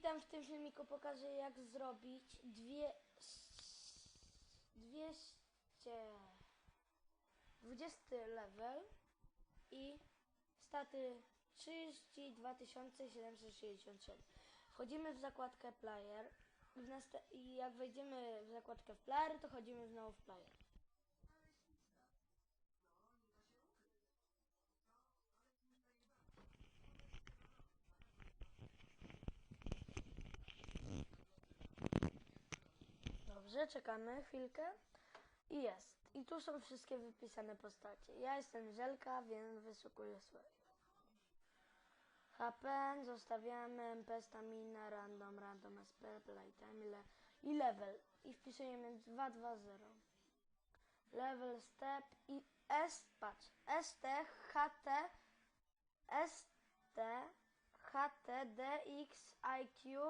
Witam w tym filmiku, pokażę jak zrobić dwie... 200... 20 level i staty 32 767. Wchodzimy w zakładkę player i jak wejdziemy w zakładkę w player, to chodzimy znowu w player. Dobrze, czekamy chwilkę. I jest. I tu są wszystkie wypisane postacie. Ja jestem Żelka, więc wyszukuję swoje. HP, zostawiamy MP, stamina, random, random, SP, playtime ile, i level. I wpisujemy 220. Level, step i S, patrz, ST, HT, ST, HT, DX, IQ,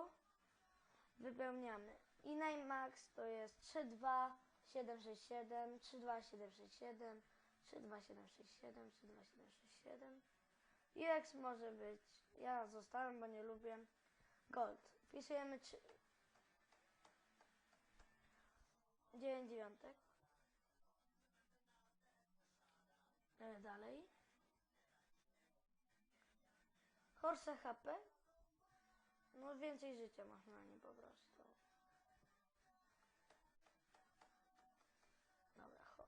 wypełniamy. I najmax to jest 32767, 32767, 32767, 32767. I może być, ja zostałem, bo nie lubię. Gold. Wpisujemy 3. 9 dziewiątek. E, Dalej. Horse HP. No więcej życia masz na nim po prostu. Dobra, ho.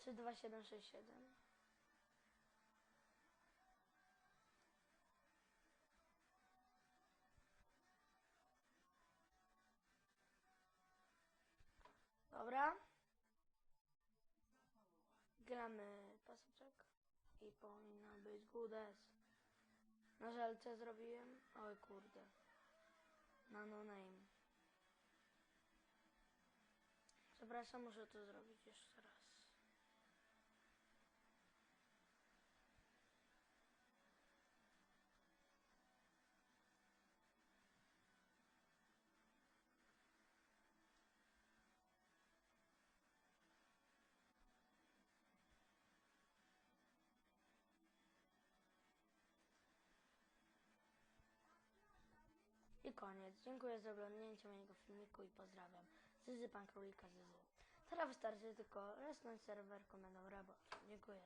32767. Dobra. Gramy paseczek i powinno być goodes. Na żelce zrobiłem. Oj kurde. Na no name. Przepraszam, muszę to zrobić jeszcze raz. I koniec. Dziękuję za oglądnięcie mojego filmiku i pozdrawiam. Zyzy Pan Królika Zyzy. Teraz wystarczy tylko resnąć serwer komendą robot. Dziękuję.